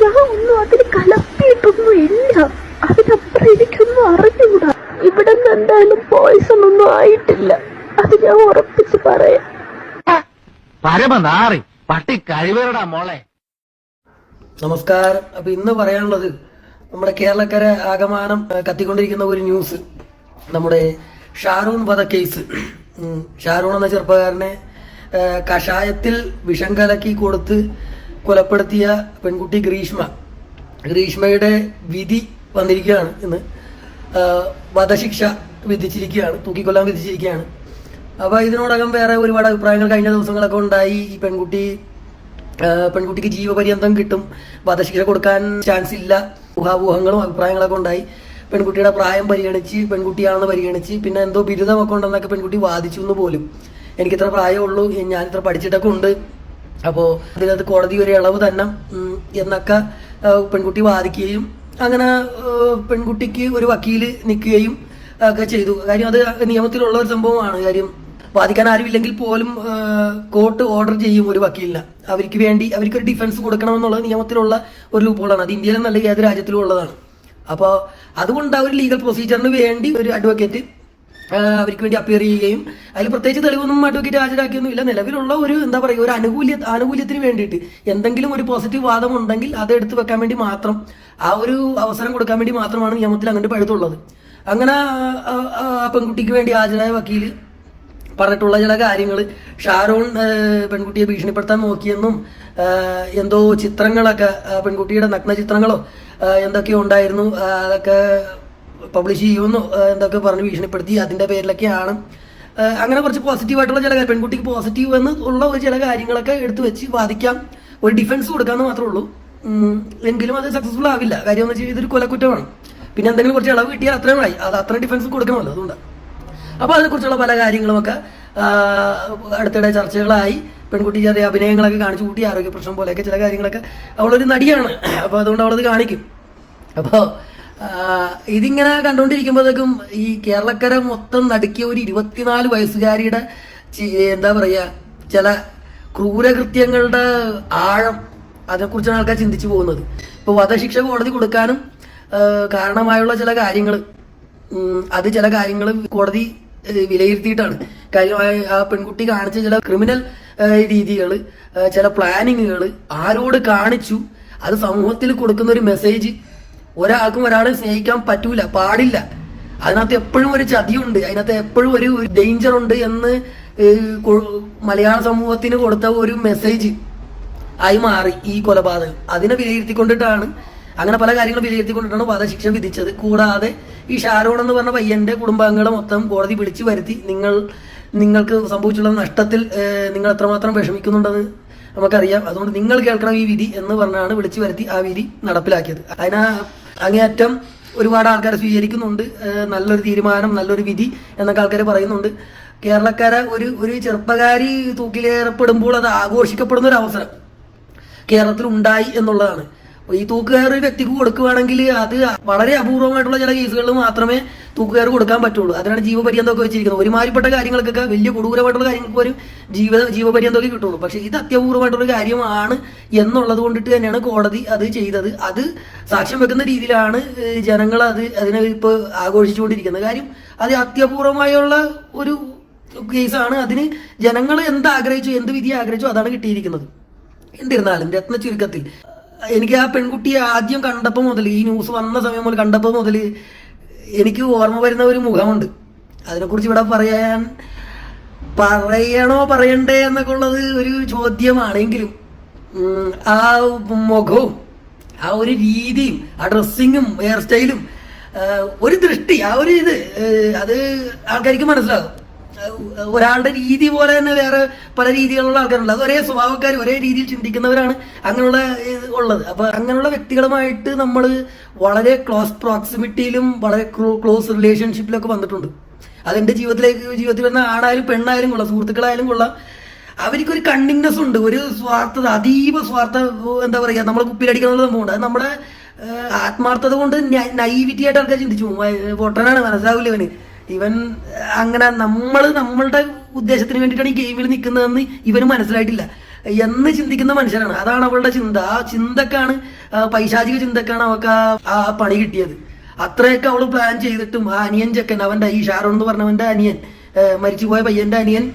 ഞാൻ ഒന്നും അതിന് കലർത്തിയിട്ടൊന്നും ഇല്ല അതിനപ്പുറം എനിക്കൊന്നും അറിഞ്ഞുകൂടാ. ഇവിടെ നിന്ന് എന്തായാലും പോയിസൺ ഒന്നും ആയിട്ടില്ല. അത് ഞാൻ ഉറപ്പിച്ച് പറയാം. പരമനാറി പട്ടി കഴിവേറടാ മോളെ. നമസ്കാരം. അപ്പൊ ഇന്ന് പറയാനുള്ളത് നമ്മുടെ കേരളക്കര ആകമാനം കത്തിക്കൊണ്ടിരിക്കുന്ന ഒരു ന്യൂസ് നമ്മുടെ ഷാരൂൺ വധ കേസ് ഷാരൂൺ എന്ന ചെറുപ്പക്കാരനെ കഷായത്തിൽ വിഷം കലക്കി കൊടുത്ത് കൊലപ്പെടുത്തിയ പെൺകുട്ടി ഗ്രീഷ്മ. ഗ്രീഷ്മയുടെ വിധി വന്നിരിക്കുകയാണ് ഇന്ന്. വധശിക്ഷ വിധിച്ചിരിക്കുകയാണ് തൂക്കിക്കൊല്ലാൻ വിധിച്ചിരിക്കുകയാണ്. അപ്പൊ ഇതിനോടകം വേറെ ഒരുപാട് അഭിപ്രായങ്ങൾ കഴിഞ്ഞ ദിവസങ്ങളൊക്കെ ഉണ്ടായി. ഈ പെൺകുട്ടി പെൺകുട്ടിക്ക് ജീവപര്യന്തം കിട്ടും. വധശിക്ഷ കൊടുക്കാൻ ചാൻസ് ഇല്ല. ഊഹാവൂഹങ്ങളും അഭിപ്രായങ്ങളൊക്കെ ഉണ്ടായി. പെൺകുട്ടിയുടെ പ്രായം പരിഗണിച്ച് പെൺകുട്ടിയാണെന്ന് പരിഗണിച്ച് പിന്നെ എന്തോ ബിരുദമൊക്കെ ഉണ്ടെന്നൊക്കെ പെൺകുട്ടി വാദിച്ചു എന്ന് പോലും. എനിക്കിത്ര പ്രായമുള്ളൂ ഞാൻ ഇത്ര പഠിച്ചിട്ടൊക്കെ ഉണ്ട്. അപ്പോൾ അതിനകത്ത് കോടതി ഒരു ഇളവ് തന്നെ എന്നൊക്കെ പെൺകുട്ടി വാദിക്കുകയും അങ്ങനെ പെൺകുട്ടിക്ക് ഒരു വക്കീൽ നിൽക്കുകയും ഒക്കെ ചെയ്തു. കാര്യം അത് നിയമത്തിലുള്ള ഒരു സംഭവമാണ്. കാര്യം വാദിക്കാൻ ആരുമില്ലെങ്കിൽ പോലും കോർട്ട് ഓർഡർ ചെയ്യും ഒരു വക്കീലിന്. അവർക്ക് വേണ്ടി അവർക്ക് ഒരു ഡിഫൻസ് കൊടുക്കണമെന്നുള്ളത് നിയമത്തിലുള്ള ഒരു ലൂപ്പോളാണ് അത് ഇന്ത്യയിലും നല്ല ഏത് രാജ്യത്തിലും ഉള്ളതാണ്. അപ്പോൾ അതുകൊണ്ട് ആ ഒരു ലീഗൽ പ്രൊസീജിയറിന് വേണ്ടി ഒരു അഡ്വക്കേറ്റ് അവർക്ക് വേണ്ടി അപ്പിയർ ചെയ്യുകയും അതിൽ പ്രത്യേകിച്ച് തെളിവൊന്നും അഡ്വക്കേറ്റ് ഹാജരാക്കിയൊന്നുമില്ല നിലവിലുള്ള ഒരു എന്താ പറയുക ഒരു അനുകൂല്യ ആനുകൂല്യത്തിന് വേണ്ടിയിട്ട് എന്തെങ്കിലും ഒരു പോസിറ്റീവ് വാദം ഉണ്ടെങ്കിൽ അത് എടുത്തു വെക്കാൻ വേണ്ടി മാത്രം ആ ഒരു അവസരം കൊടുക്കാൻ വേണ്ടി മാത്രമാണ് നിയമത്തിൽ അങ്ങോട്ട് പഴുത്തുള്ളത് അങ്ങനെ പെൺകുട്ടിക്ക് വേണ്ടി ഹാജരായ വക്കീൽ പറഞ്ഞിട്ടുള്ള ചില കാര്യങ്ങൾ ഷാരോൺ പെൺകുട്ടിയെ ഭീഷണിപ്പെടുത്താൻ നോക്കിയെന്നും എന്തോ ചിത്രങ്ങളൊക്കെ പെൺകുട്ടിയുടെ നഗ്ന ചിത്രങ്ങളോ എന്തൊക്കെയോ ഉണ്ടായിരുന്നു. അതൊക്കെ പബ്ലിഷ് ചെയ്യുമെന്ന് എന്തൊക്കെ പറഞ്ഞ് ഭീഷണിപ്പെടുത്തി അതിന്റെ പേരിലൊക്കെയാണ്. അങ്ങനെ കുറച്ച് പോസിറ്റീവ് ആയിട്ടുള്ള ചില പെൺകുട്ടിക്ക് പോസിറ്റീവ് എന്ന് ഉള്ള ചില കാര്യങ്ങളൊക്കെ എടുത്തു വെച്ച് വാദിക്കാം. ഒരു ഡിഫൻസ് കൊടുക്കാമെന്ന് മാത്രമേ ഉള്ളൂ. എങ്കിലും അത് സക്സസ്ഫുൾ ആവില്ല. കാര്യം എന്ന് വെച്ചാൽ ഇതൊരു കൊലക്കുറ്റമാണ്. പിന്നെ എന്തെങ്കിലും കുറച്ച് ഇളവ് കിട്ടിയാൽ അത്രയും ആയി. അത് അത്ര ഡിഫൻസ് കൊടുക്കണമല്ലോ അതുകൊണ്ട്. അപ്പോൾ അതിനെക്കുറിച്ചുള്ള പല കാര്യങ്ങളുമൊക്കെ അടുത്തിടെ ചർച്ചകളായി. പെൺകുട്ടി ചെറിയ അഭിനയങ്ങളൊക്കെ കാണിച്ചു കൂട്ടി ആരോഗ്യ പ്രശ്നം പോലെയൊക്കെ ചില കാര്യങ്ങളൊക്കെ അവളൊരു നടിയാണ്. അപ്പോൾ അതുകൊണ്ട് അവളത് കാണിക്കും. അപ്പോൾ ഇതിങ്ങനെ കണ്ടുകൊണ്ടിരിക്കുമ്പോഴേക്കും ഈ കേരളക്കര മൊത്തം നടുക്കിയ ഒരു ഇരുപത്തിനാല് വയസ്സുകാരിയുടെ എന്താ പറയുക ചില ക്രൂരകൃത്യങ്ങളുടെ ആഴം അതിനെക്കുറിച്ചാണ് ആൾക്കാർ ചിന്തിച്ചു പോകുന്നത്. ഇപ്പോൾ വധശിക്ഷ കോടതി കൊടുക്കാനും കാരണമായുള്ള ചില കാര്യങ്ങൾ അത് ചില കാര്യങ്ങൾ കോടതി വിലയിരുത്തിയിട്ടാണ്. കാര്യം ആ- ആ പെൺകുട്ടി കാണിച്ച ചില ക്രിമിനൽ രീതികൾ ചില പ്ലാനിങ്ങുകൾ ആരോട് കാണിച്ചു അത് സമൂഹത്തിൽ കൊടുക്കുന്ന ഒരു മെസ്സേജ് ഒരാൾക്കും ഒരാളെ സ്നേഹിക്കാൻ പറ്റൂല പാടില്ല. അതിനകത്ത് എപ്പോഴും ഒരു ചതിയുണ്ട് അതിനകത്ത് എപ്പോഴും ഒരു ഡേഞ്ചർ ഉണ്ട് എന്ന് മലയാള സമൂഹത്തിന് കൊടുത്ത ഒരു മെസ്സേജ് ആയി മാറി ഈ കൊലപാതകം. അതിനെ വിലയിരുത്തിക്കൊണ്ടിട്ടാണ് അങ്ങനെ പല കാര്യങ്ങളും വിലയിരുത്തിക്കൊണ്ടിട്ടാണ് വധശിക്ഷ വിധിച്ചത്. കൂടാതെ ഈ ഷാരോൺ എന്ന് പറഞ്ഞ പയ്യന്റെ കുടുംബാംഗങ്ങളെ മൊത്തം കോടതി വിളിച്ചു വരുത്തി. നിങ്ങൾ നിങ്ങൾക്ക് സംഭവിച്ചുള്ള നഷ്ടത്തിൽ നിങ്ങൾ എത്രമാത്രം വിഷമിക്കുന്നുണ്ടെന്ന് നമുക്കറിയാം. അതുകൊണ്ട് നിങ്ങൾ കേൾക്കണം ഈ വിധി എന്ന് പറഞ്ഞാണ് വിളിച്ചു വരുത്തി ആ വിധി നടപ്പിലാക്കിയത്. അതിനാ അങ്ങേയറ്റം ഒരുപാട് ആൾക്കാർ സ്വീകരിക്കുന്നുണ്ട്. നല്ലൊരു തീരുമാനം നല്ലൊരു വിധി എന്നൊക്കെ ആൾക്കാർ പറയുന്നുണ്ട്. കേരളക്കാരെ ഒരു ഒരു ചെറുപ്പക്കാരി തൂക്കിലേറപ്പെടുമ്പോൾ അത് ആഘോഷിക്കപ്പെടുന്ന ഒരു അവസരം കേരളത്തിൽ ഉണ്ടായി എന്നുള്ളതാണ്. ഈ തൂക്കുകയർ വ്യക്തിക്ക് കൊടുക്കുകയാണെങ്കിൽ അത് വളരെ അപൂർവമായിട്ടുള്ള ചില കേസുകളിൽ മാത്രമേ തൂക്കുകയർ കൊടുക്കാൻ പറ്റുള്ളൂ. അതിനാണ് ജീവപര്യന്തമൊക്കെ വെച്ചിരിക്കുന്നത്. ഒരുമാതിരിപ്പെട്ട കാര്യങ്ങൾക്കൊക്കെ വലിയ കൊടൂരമായിട്ടുള്ള കാര്യങ്ങൾക്ക് ഒരു ജീവ ജീവപര്യന്തമൊക്കെ കിട്ടുള്ളൂ. പക്ഷേ ഇത് അത്യപൂർവമായിട്ടുള്ള കാര്യമാണ് എന്നുള്ളത് കൊണ്ടിട്ട് തന്നെയാണ് കോടതി അത് ചെയ്തത്. അത് സാക്ഷ്യം വെക്കുന്ന രീതിയിലാണ് ജനങ്ങൾ അത് അതിനെ ഇപ്പോൾ ആഘോഷിച്ചുകൊണ്ടിരിക്കുന്നത്. കാര്യം അത് അത്യപൂർവമായുള്ള ഒരു കേസാണ്. അതിന് ജനങ്ങൾ എന്ത് ആഗ്രഹിച്ചു എന്ത് വിധി ആഗ്രഹിച്ചു അതാണ് കിട്ടിയിരിക്കുന്നത്. എന്നിരുന്നാലും രത്ന ചുരുക്കത്തിൽ എനിക്ക് ആ പെൺകുട്ടിയെ ആദ്യം കണ്ടപ്പോൾ മുതൽ ഈ ന്യൂസ് വന്ന സമയം മുതൽ കണ്ടപ്പോൾ മുതൽ എനിക്ക് ഓർമ്മ വരുന്ന ഒരു മുഖമുണ്ട്. അതിനെക്കുറിച്ച് ഇവിടെ പറയാൻ പറയണോ പറയണ്ടേ എന്നൊക്കെ ഉള്ളത് ഒരു ചോദ്യമാണെങ്കിലും ആ മുഖവും ആ ഒരു രീതിയും ആ ഡ്രസ്സിങ്ങും ഹെയർ സ്റ്റൈലും ഒരു ദൃഷ്ടി ആ ഒരു ഇത് അത് ആൾക്കാർക്ക് മനസ്സിലാകും. ഒരാളുടെ രീതി പോലെ തന്നെ വേറെ പല രീതികളുള്ള ആൾക്കാരുണ്ട്. അത് ഒരേ സ്വഭാവക്കാർ ഒരേ രീതിയിൽ ചിന്തിക്കുന്നവരാണ് അങ്ങനെയുള്ള ഉള്ളത്. അപ്പൊ അങ്ങനെയുള്ള വ്യക്തികളുമായിട്ട് നമ്മൾ വളരെ ക്ലോസ് പ്രോക്സിമിറ്റിയിലും വളരെ ക്ലോസ് റിലേഷൻഷിപ്പിലൊക്കെ വന്നിട്ടുണ്ട്. അതെന്റെ ജീവിതത്തിലേക്ക് ജീവിതത്തിൽ വരുന്ന ആണായാലും പെണ്ണായാലും കൊള്ളാം സുഹൃത്തുക്കളായാലും കൊള്ളാം. അവർക്കൊരു കണ്ണിങ്നെസ് ഉണ്ട് ഒരു സ്വാർത്ഥത അതീവ സ്വാർത്ഥ എന്താ പറയുക നമ്മളെ കുപ്പിയിലടിക്കുന്ന സംഭവമുണ്ട്. അത് നമ്മുടെ ആത്മാർത്ഥത കൊണ്ട് നൈവിറ്റി ആയിട്ട് ആൾക്കാർ ചിന്തിച്ചു പോകും. പൊട്ടനാണ് മനസ്സിലാവില്ല ഇവന് ഇവൻ അങ്ങനെ നമ്മൾ നമ്മളുടെ ഉദ്ദേശത്തിന് വേണ്ടിയിട്ടാണ് ഈ ഗെയിമിൽ നിൽക്കുന്നതെന്ന് ഇവന് മനസ്സിലായിട്ടില്ല. എന്ന് ചിന്തിക്കുന്ന മനുഷ്യരാണ് അതാണ് അവളുടെ ചിന്ത. ആ ചിന്തക്കാണ് പൈശാചിക ചിന്തക്കാണ് അവൾക്ക് ആ- പണി കിട്ടിയത്. അത്രയൊക്കെ അവൾ പ്ലാൻ ചെയ്തിട്ടും ആ അനിയൻ ചെക്കൻ അവന്റെ ഈ ഷാറോൺ എന്ന് പറഞ്ഞവന്റെ അനിയൻ മരിച്ചുപോയ പയ്യന്റെ അനിയൻ.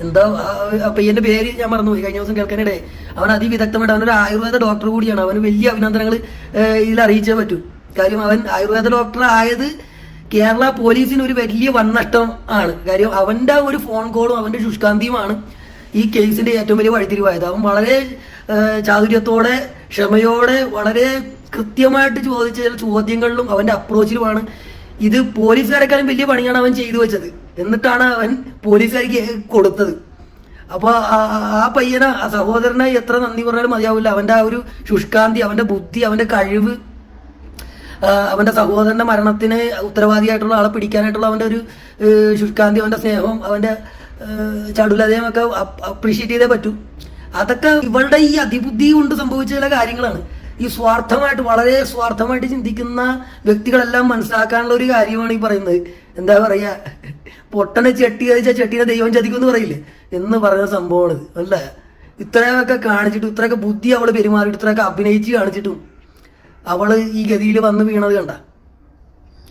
എന്താ പയ്യന്റെ പേര് ഞാൻ മറന്നുപോയി. കഴിഞ്ഞ ദിവസം കേൾക്കാനിടെ അവൻ അതിവിദഗ്ധമായിട്ട് അവനൊരു ആയുർവേദ ഡോക്ടർ കൂടിയാണ്. അവന് വലിയ അഭിനന്ദനങ്ങൾ ഇതിൽ അറിയിച്ചേ പറ്റൂ. കാര്യം അവൻ ആയുർവേദ ഡോക്ടർ ആയത് കേരള പോലീസിന് ഒരു വലിയ വന്നഷ്ടം ആണ്. കാര്യം അവന്റെ ഒരു ഫോൺ കോളും അവന്റെ ശുഷ്കാന്തിയുമാണ് ഈ കേസിന്റെ ഏറ്റവും വലിയ വഴിത്തിരിവായത്. അവൻ വളരെ ചാതുര്യത്തോടെ ക്ഷമയോടെ വളരെ കൃത്യമായിട്ട് ചോദിച്ച ചോദ്യങ്ങളിലും അവന്റെ അപ്രോച്ചിലുമാണ് ഇത് പോലീസുകാരെക്കാളും വലിയ പണിയാണ് അവൻ ചെയ്തു വെച്ചത്. എന്നിട്ടാണ് അവൻ പോലീസുകാർക്ക് കൊടുത്തത്. അപ്പൊ ആ- പയ്യനെ സഹോദരനെ എത്ര നന്ദി പറഞ്ഞാലും മതിയാവില്ല. അവന്റെ ആ ഒരു ശുഷ്കാന്തി അവന്റെ ബുദ്ധി അവന്റെ കഴിവ് അവന്റെ സഹോദരന്റെ മരണത്തിന് ഉത്തരവാദിയായിട്ടുള്ള ആളെ പിടിക്കാനായിട്ടുള്ള അവന്റെ ഒരു ശുഷ്കാന്തി അവന്റെ സ്നേഹവും അവന്റെ ചടുലതയും ഒക്കെ അപ്രീഷിയേറ്റ് ചെയ്തേ പറ്റൂ. അതൊക്കെ ഇവളുടെ ഈ അതിബുദ്ധി കൊണ്ട് സംഭവിച്ച ചില കാര്യങ്ങളാണ്. ഈ സ്വാർത്ഥമായിട്ട് വളരെ സ്വാർത്ഥമായിട്ട് ചിന്തിക്കുന്ന വ്യക്തികളെല്ലാം മനസ്സിലാക്കാനുള്ള ഒരു കാര്യമാണ് ഈ പറയുന്നത്. എന്താ പറയാ? പൊട്ടനെ ചെട്ടി കഴിച്ചാൽ ചെട്ടിനെ ദൈവം ചതിക്കും എന്ന് പറയില്ലേ? എന്ന് പറയുന്ന സംഭവമാണ്. അല്ല? ഇത്രയൊക്കെ കാണിച്ചിട്ടും ഇത്രയൊക്കെ ബുദ്ധി അവൾ പെരുമാറിയിട്ട് ഇത്രയൊക്കെ അഭിനയിച്ച് കാണിച്ചിട്ടും അവൾ ഈ ഗതിയിൽ വന്ന് വീണത് കണ്ട.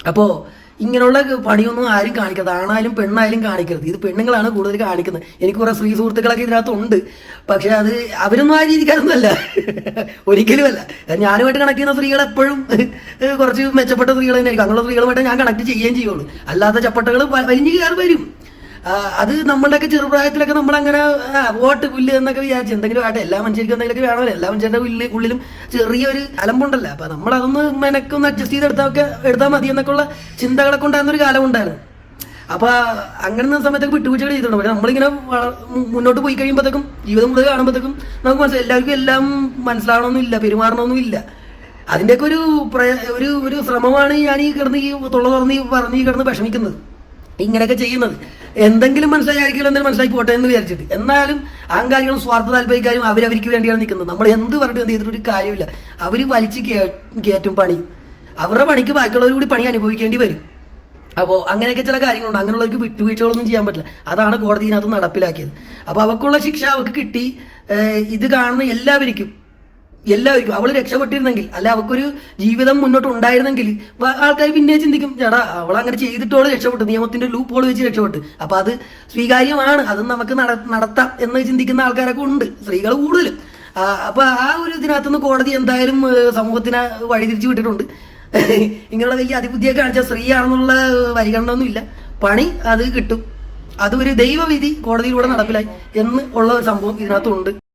അപ്പോ ഇങ്ങനെയുള്ള പണിയൊന്നും ആരും കാണിക്കരുത് ആണായാലും പെണ്ണായാലും കാണിക്കരുത്. ഇത് പെണ്ണുങ്ങളാണ് കൂടുതൽ കാണിക്കുന്നത്. എനിക്ക് കുറേ സ്ത്രീ സുഹൃത്തുക്കളൊക്കെ ഇതിനകത്തുണ്ട്. പക്ഷേ അത് അവരൊന്നും ആ രീതിക്കാരൊന്നുമല്ല. ഒരിക്കലും അല്ല. ഞാനുമായിട്ട് കണക്ട് ചെയ്യുന്ന സ്ത്രീകൾ എപ്പോഴും കുറച്ച് മെച്ചപ്പെട്ട സ്ത്രീകൾ തന്നെയായിരിക്കും. അങ്ങനെയുള്ള സ്ത്രീകളുമായിട്ട് ഞാൻ കണക്ട് ചെയ്യുകയും ചെയ്യുള്ളൂ. അല്ലാത്ത ചപ്പട്ടകൾ വലിഞ്ഞു കയറി വരും. അത് നമ്മളുടെയൊക്കെ ചെറുപ്രായത്തിലൊക്കെ നമ്മൾ അങ്ങനെ വോട്ട് പുല്ല് എന്നൊക്കെ വിചാരിച്ചു എന്തെങ്കിലും ആട്ടെ എല്ലാ മനുഷ്യർക്കും എന്തെങ്കിലുമൊക്കെ വേണമല്ലോ. എല്ലാ മനുഷ്യരുടെ ഉള്ളിൽ ഉള്ളിലും ചെറിയൊരു അലമ്പുണ്ടല്ലോ. അപ്പൊ നമ്മൾ അതൊന്ന് മെനക്കൊന്ന് അഡ്ജസ്റ്റ് ചെയ്തെടുത്താൽ എടുത്താൽ മതി എന്നൊക്കെ ഉള്ള ചിന്തകളൊക്കെ ഉണ്ടായിരുന്ന ഒരു കാലം ഉണ്ടായിരുന്നു. അപ്പൊ അങ്ങനെ സമയത്തൊക്കെ വിട്ടുവീഴ്ചകൾ ചെയ്തിട്ടുണ്ട്. പക്ഷെ നമ്മളിങ്ങനെ മുന്നോട്ട് പോയി കഴിയുമ്പോഴത്തേക്കും ജീവിതം മുതൽ കാണുമ്പോഴത്തേക്കും നമുക്ക് മനസ്സിലായി എല്ലാവർക്കും എല്ലാം മനസ്സിലാവണമെന്നില്ല പെരുമാറണമെന്നില്ല. അതിന്റെയൊക്കെ ഒരു ഒരു ഒരു ശ്രമമാണ് ഞാൻ ഈ കിടന്ന് ഈ തൊള്ള തുറന്ന് ഈ പറഞ്ഞ് ഈ കിടന്ന് വിഷമിക്കുന്നത്. ഇങ്ങനെയൊക്കെ ചെയ്യുന്നത്. എന്തെങ്കിലും മനസ്സിലായിരിക്കും എന്തെങ്കിലും മനസ്സിലാക്കി പോട്ടെ എന്ന് വിചാരിച്ചിട്ട്. എന്നാലും അഹങ്കാരികളും സ്വാർത്ഥ താല്പര്യക്കാരും അവരവർക്ക് വേണ്ടിയാണ് നിൽക്കുന്നത്. നമ്മൾ എന്ത് പറഞ്ഞിട്ട് എന്ത് ചെയ്തിട്ട് ഒരു കാര്യമില്ല. അവർ വലിച്ച് കയറ്റും പണി. അവരുടെ പണിക്ക് ബാക്കിയുള്ളവർ കൂടി പണി അനുഭവിക്കേണ്ടി വരും. അപ്പോൾ അങ്ങനെയൊക്കെ ചില കാര്യങ്ങളുണ്ട്. അങ്ങനെയുള്ളവർക്ക് വിട്ടുവീഴ്ചകളൊന്നും ചെയ്യാൻ പറ്റില്ല. അതാണ് കോടതി ഇതിനകത്ത് നടപ്പിലാക്കിയത്. അപ്പോൾ അവർക്കുള്ള ശിക്ഷ അവർക്ക് കിട്ടി. ഇത് കാണുന്ന എല്ലാവർക്കും എല്ലാവർക്കും അവൾ രക്ഷപ്പെട്ടിരുന്നെങ്കിൽ അല്ല അവൾക്കൊരു ജീവിതം മുന്നോട്ട് ഉണ്ടായിരുന്നെങ്കിൽ ആൾക്കാർ പിന്നെ ചിന്തിക്കും ചേടാ അവൾ അങ്ങനെ ചെയ്തിട്ടോൾ രക്ഷപ്പെട്ടു നിയമത്തിന്റെ ലൂപ്പ് ഹോൾ വെച്ച് രക്ഷപ്പെട്ടു. അപ്പൊ അത് സ്വീകാര്യമാണ് അത് നമുക്ക് നട- നടത്താം എന്ന് ചിന്തിക്കുന്ന ആൾക്കാരൊക്കെ ഉണ്ട് സ്ത്രീകൾ കൂടുതലും. അപ്പൊ ആ ഒരു ഇതിനകത്തുനിന്ന് കോടതി എന്തായാലും സമൂഹത്തിന് വഴിതിരിച്ചു വിട്ടിട്ടുണ്ട്. ഇങ്ങനെയുള്ള വലിയ അതിബുദ്ധിയൊക്കെ കാണിച്ച സ്ത്രീയാണെന്നുള്ള പരിഗണന ഒന്നുമില്ല പണി അത് കിട്ടും. അത് ഒരു ദൈവവിധി കോടതിയിലൂടെ നടപ്പിലായി എന്ന് ഉള്ള ഒരു സംഭവം ഇതിനകത്തുണ്ട്.